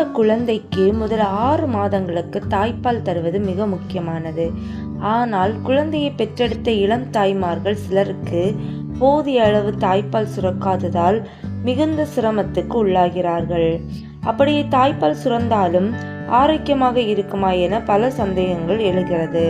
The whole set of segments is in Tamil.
பிறந்த குழந்தைக்கு முதல் ஆறு மாதங்களுக்கு தாய்ப்பால் தருவது மிக முக்கியமானது. ஆனால் குழந்தையை பெற்றெடுத்த இளம் தாய்மார்கள் சிலருக்கு போதிய அளவு தாய்ப்பால் சுரக்காததால் மிகுந்த சிரமத்துக்கு உள்ளாகிறார்கள். அப்படியே தாய்ப்பால் சுரந்தாலும் ஆரோக்கியமாக இருக்குமா என பல சந்தேகங்கள் எழுகிறது.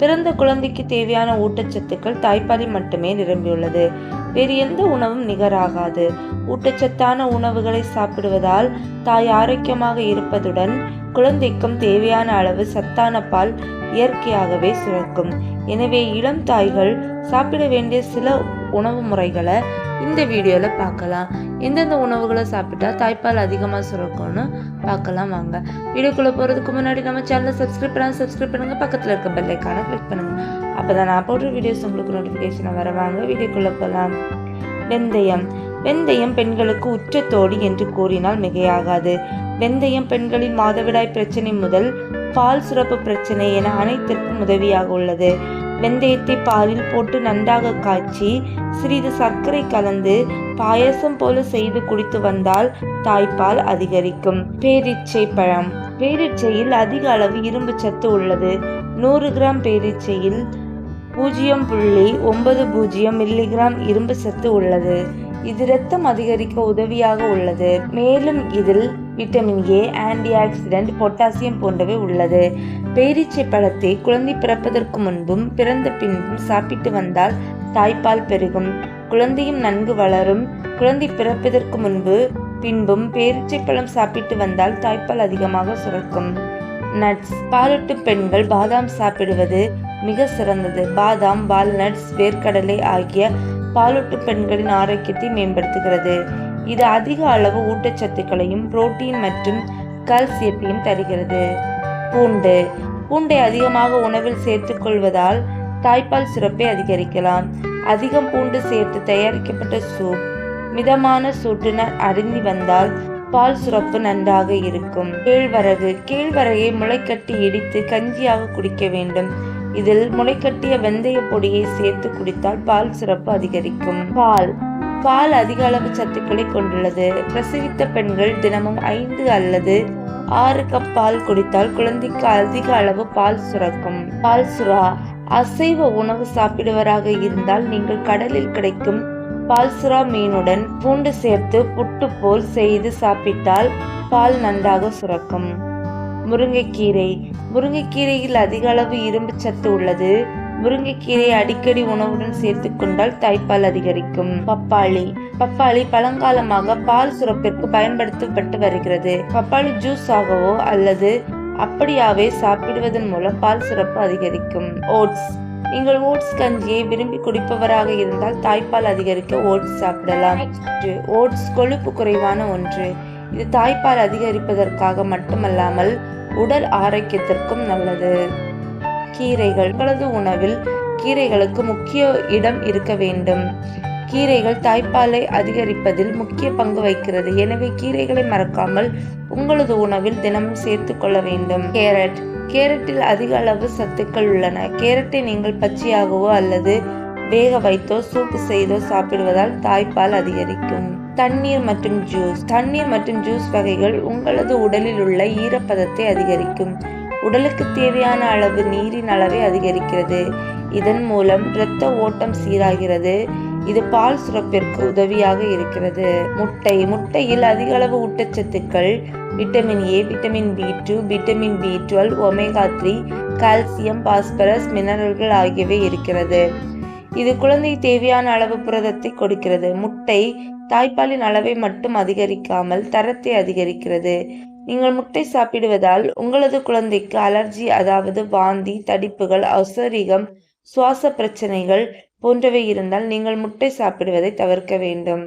பிறந்த குழந்தைக்கு தேவையான ஊட்டச்சத்துக்கள் தாய்ப்பாலில் மட்டுமே நிரம்பியுள்ளது. வேறு எந்த உணவும் நிகராகாது. ஊட்டச்சத்தான உணவுகளை சாப்பிடுவதால் தாய் ஆரோக்கியமாக இருப்பதுடன் குழந்தைக்கும் தேவையான அளவு சத்தான பால் இயற்கையாகவே சுரக்கும். எனவே இளம் தாய்கள் சாப்பிட வேண்டிய சில உணவு முறைகளை இந்த வீடியோவில் பார்க்கலாம். எந்தெந்த உணவுகளை சாப்பிட்டா தாய்ப்பால் அதிகமாக சுரக்கும்னு பார்க்கலாம் வாங்க. வீடியோக்குள்ளே போகிறதுக்கு முன்னாடி நம்ம சேனலை சப்ஸ்கிரைப் பண்ணால் சப்ஸ்கிரைப் பண்ணுங்கள் பக்கத்தில் இருக்க பெல்லைக்கான கிளிக் பண்ணுங்கள் அப்போ தான் நான் போடுற வீடியோஸ் உங்களுக்கு நோட்டிஃபிகேஷனை வர வாங்க வீடியோக்குள்ளே போகலாம் வெந்தயம். வெந்தயம் பெண்களுக்கு உச்சத்தோடி என்று கூறினால் மிகையாகாது. வெந்தயம் பெண்களின் மாதவிடாய் பிரச்சனை முதல் பால் சுரப்பு பிரச்சனை என அனைத்திற்கும் உதவியாக உள்ளது. வெந்தயத்தை பாலில் போட்டு நன்றாக காய்ச்சி சிறிது சர்க்கரை கலந்து பாயசம் போல செய்து குடித்து வந்தால் தாய்ப்பால் அதிகரிக்கும். பேரிச்சை பழம். பேரிச்சையில் அதிக அளவு இரும்பு சத்து உள்ளது. நூறு கிராம் பேரிச்சையில் பூஜ்ஜியம் புள்ளி ஒன்பது பூஜ்ஜியம் மில்லிகிராம் இரும்பு சத்து உள்ளது. இது இரத்தம் அதிகரிக்க உதவியாக உள்ளது. மேலும் இதில் vitamin A antioxidant potassium போன்றவை உள்ளது. பேரீச்சை பழத்தை குழந்தை பிறப்பதற்கு முன்பும் பிறந்த பின்பும் சாப்பிட்டு வந்தால் தாய்ப்பால் பெருகும். குழந்தையும் நன்கு வளரும். குழந்தை பிறப்பதற்கு முன்பு பின்பும் பேரீச்சை பழம் சாப்பிட்டு வந்தால் தாய்ப்பால் அதிகமாக சுரக்கும். நட்ஸ். பாலூட்டு பெண்கள் பாதாம் சாப்பிடுவது மிக சிறந்தது. பாதாம் வால்நட்ஸ் வேர்க்கடலை ஆகிய பாலூட்டு பெண்களின் ஆரோக்கியத்தை மேம்படுத்துகிறது. இது அதிக அளவு ஊட்டச்சத்துக்களையும் புரோட்டீன் மற்றும் கால்சியத்தையும் தருகிறது. பூண்டு. பூண்டை அதிகமாக உணவில் சேர்த்துக்கொள்வதால் தாய்ப்பால் சுரப்பை அதிகரிக்கலாம். அதிகம் பூண்டு சேர்த்து தயாரிக்கப்பட்ட சூப். மிதமான சூட்டுனர் அருந்தி வந்தால் பால் சுரப்பு நன்றாக இருக்கும். கேழ்வரகு. கேழ்வரகை முளைக்கட்டி இடித்து கஞ்சியாக குடிக்க வேண்டும். இதில் முளைக்கட்டிய வெந்தய பொடியை சேர்த்து குடித்தால் பால் சுரப்பு அதிகரிக்கும். பால். பால் அதிக அளவு சத்துக்களை கொண்டுள்ளது. பிரசவித்த பெண்கள் தினமும் ஐந்து அல்லது ஆறு கப் பால் குடித்தால் குழந்தைக்கு அதிக அளவு பால் சுரக்கும். பால் சுறா. அசைவ உணவு சாப்பிடுவராக இருந்தால் நீங்கள் கடலில் கிடைக்கும் பால்சுரா மீனுடன் பூண்டு சேர்த்து புட்டு போல் செய்து சாப்பிட்டால் பால் நன்றாக சுரக்கும். முருங்கைக்கீரை. முருங்கைக்கீரையில் அதிக அளவு இரும்பு சத்து உள்ளது. முருங்கைக்கீரையை அடிக்கடி உணவுடன் சேர்த்து கொண்டால் தாய்ப்பால் அதிகரிக்கும். பப்பாளி. பப்பாளி பழங்காலமாக பால் சுரப்பிற்கு பயன்படுத்தப்பட்டு வருகிறது. பப்பாளி ஜூஸ் ஆகவோ அல்லது அப்படியாவே சாப்பிடுவதன் மூலம் பால் சுரப்பு அதிகரிக்கும். ஓட்ஸ். நீங்கள் ஓட்ஸ் கஞ்சியை விரும்பி குடிப்பவராக இருந்தால் தாய்ப்பால் அதிகரிக்க ஓட்ஸ் சாப்பிடலாம். ஓட்ஸ் கொழுப்பு குறைவான ஒன்று. இது தாய்ப்பால் அதிகரிப்பதற்காக மட்டுமல்லாமல் உடல் ஆரோக்கியத்திற்கும் நல்லது. கீரைகள் உங்களது உணவில் கீரைகளுக்கு முக்கிய இடம் இருக்க வேண்டும். கீரைகள் தாய்ப்பாலை அதிகரிப்பதில் முக்கிய பங்கு வகிக்கிறது. எனவே கீரைகளை மறக்காமல் உங்களது உணவில் தினமும் சேர்த்து கொள்ள வேண்டும். கேரட். கேரட்டில் அதிக அளவு சத்துக்கள் உள்ளன. கேரட்டை நீங்கள் பச்சையாகவோ அல்லது வேக வைத்தோ சூப்பு செய்தோ சாப்பிடுவதால் தாய்ப்பால் அதிகரிக்கும். தண்ணீர் மற்றும் ஜூஸ். தண்ணீர் மற்றும் ஜூஸ் வகைகள் உங்களது உடலில் உள்ள ஈரப்பதத்தை அதிகரிக்கும். உடலுக்கு தேவையான அளவு நீரின் அளவை அதிகரிக்கிறது. இதன் மூலம் இரத்த ஓட்டம் சீராகிறது. இது பால் சுரப்பிற்கு உதவியாக இருக்கிறது. முட்டை. முட்டையில் அதிக அளவு ஊட்டச்சத்துக்கள் vitamin A vitamin B two vitamin B twelve omega three calcium phosphorus மினரல்கள் ஆகியவை இருக்கிறது. இது குழந்தை தேவையான அளவு புரதத்தை கொடுக்கிறது. முட்டை தாய்ப்பாலின் அளவை மட்டும் அதிகரிக்காமல் தரத்தை அதிகரிக்கிறது. நீங்கள் முட்டை சாப்பிடுவதால் உங்களது குழந்தைக்கு அலர்ஜி அதாவது வாந்தி தடிப்புகள் அசரீகம் சுவாச பிரச்சனைகள் போன்றவை இருந்தால் நீங்கள் முட்டை சாப்பிடுவதை தவிர்க்க வேண்டும்.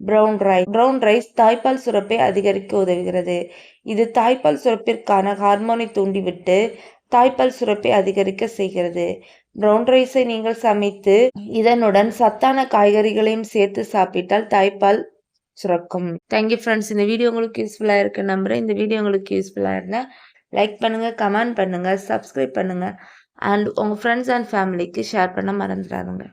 Brown rice. பிரவுன் ரைஸ் தாய்ப்பால் சுரப்பை அதிகரிக்க உதவுகிறது. இது தாய்ப்பால் சுரப்பிற்கான ஹார்மோனை தூண்டிவிட்டு தாய்ப்பால் சுரப்பை அதிகரிக்க செய்கிறது. ப்ரௌன் ரைஸை நீங்கள் சமைத்து இதனுடன் சத்தான காய்கறிகளையும் சேர்த்து சாப்பிட்டால் தாய்ப்பால் சுரக்கும். தேங்க்யூ ஃப்ரெண்ட்ஸ் இந்த வீடியோ உங்களுக்கு யூஸ்ஃபுல்லாக இருக்கு நம்புறேன். இந்த வீடியோ உங்களுக்கு யூஸ்ஃபுல்லாக இருந்தால் லைக் பண்ணுங்கள் கமெண்ட் பண்ணுங்கள் சப்ஸ்கிரைப் பண்ணுங்கள் அண்ட் உங்கள் ஃப்ரெண்ட்ஸ் அண்ட் ஃபேமிலிக்கு ஷேர் பண்ண மறந்துடாதுங்க.